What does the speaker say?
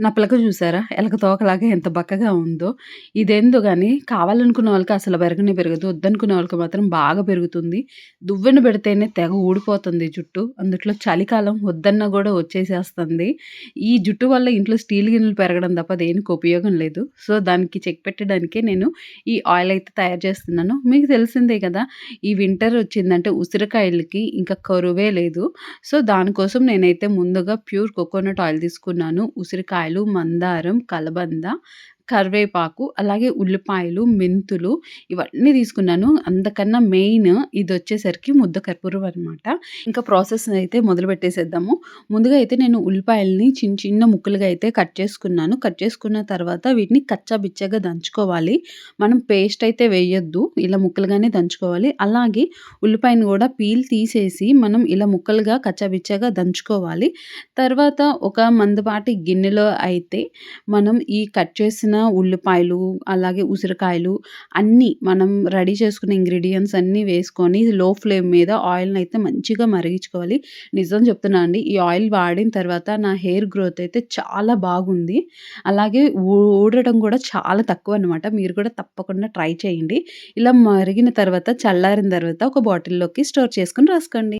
నా పిలక చూసారా? ఎలక తోకలాగా ఎంత బక్కగా ఉందో. ఇదేందో కానీ కావాలనుకున్న వాళ్ళకి అసలు పెరగనే పెరగదు. వద్దనుకున్న వాళ్ళకి మాత్రం బాగా పెరుగుతుంది. దువ్వెన పెడితేనే తెగ ఊడిపోతుంది జుట్టు. అందుట్లో చలికాలం వద్దన్నా కూడా వచ్చేసేస్తుంది. ఈ జుట్టు వల్ల ఇంట్లో స్టీల్ గిన్నెలు పెరగడం తప్ప దేనికి ఉపయోగం లేదు. సో, దానికి చెక్ పెట్టడానికే నేను ఈ ఆయిల్ అయితే తయారు చేస్తున్నాను. మీకు తెలిసిందే కదా! ఈ వింటర్ వచ్చిందంటే ఉసిరికాయలకి ఇంకా కరువే లేదు. సో, దానికోసం నేనైతే ముందుగా ప్యూర్ కోకోనట్ ఆయిల్ తీసుకున్నాను. ఉసిరికాయ ఉసిరికాయలు, మందారం, కలబంద, కరివేపాకు, అలాగే ఉల్లిపాయలు, మెంతులు ఇవన్నీ తీసుకున్నాను. అంతకన్నా మెయిన్ ఇది వచ్చేసరికి ముద్ద కర్పూరం అనమాట. ఇంకా ప్రాసెస్ అయితే మొదలుపెట్టేసేద్దాము. ముందుగా అయితే నేను ఉల్లిపాయలని చిన్న చిన్న ముక్కలుగా అయితే కట్ చేసుకున్నాను. కట్ చేసుకున్న తర్వాత వీటిని కచ్చాబిచ్చగా దంచుకోవాలి. మనం పేస్ట్ అయితే వేయొద్దు. ఇలా ముక్కలుగానే దంచుకోవాలి. అలాగే ఉల్లిపాయను కూడా పీల్ తీసేసి మనం ఇలా ముక్కలుగా కచ్చాబిచ్చాగా దంచుకోవాలి. తర్వాత ఒక మందపాటి గిన్నెలో అయితే మనం ఈ కట్ చేసిన ఉల్లిపాయలు, అలాగే ఉసిరికాయలు అన్నీ మనం రెడీ చేసుకున్న ఇంగ్రీడియంట్స్ అన్నీ వేసుకొని లో ఫ్లేమ్ మీద ఆయిల్ని అయితే మంచిగా మరిగించుకోవాలి. నిజం చెప్తున్నా అండి. ఈ ఆయిల్ వాడిన తర్వాత నా హెయిర్ గ్రోత్ అయితే చాలా బాగుంది. అలాగే ఊడటం కూడా చాలా తక్కువ అనమాట మీరు కూడా తప్పకుండా ట్రై చేయండి. ఇలా మరిగిన తర్వాత చల్లారిన తర్వాత ఒక బాటిల్‌లోకి స్టోర్ చేసుకొని రాసుకోండి.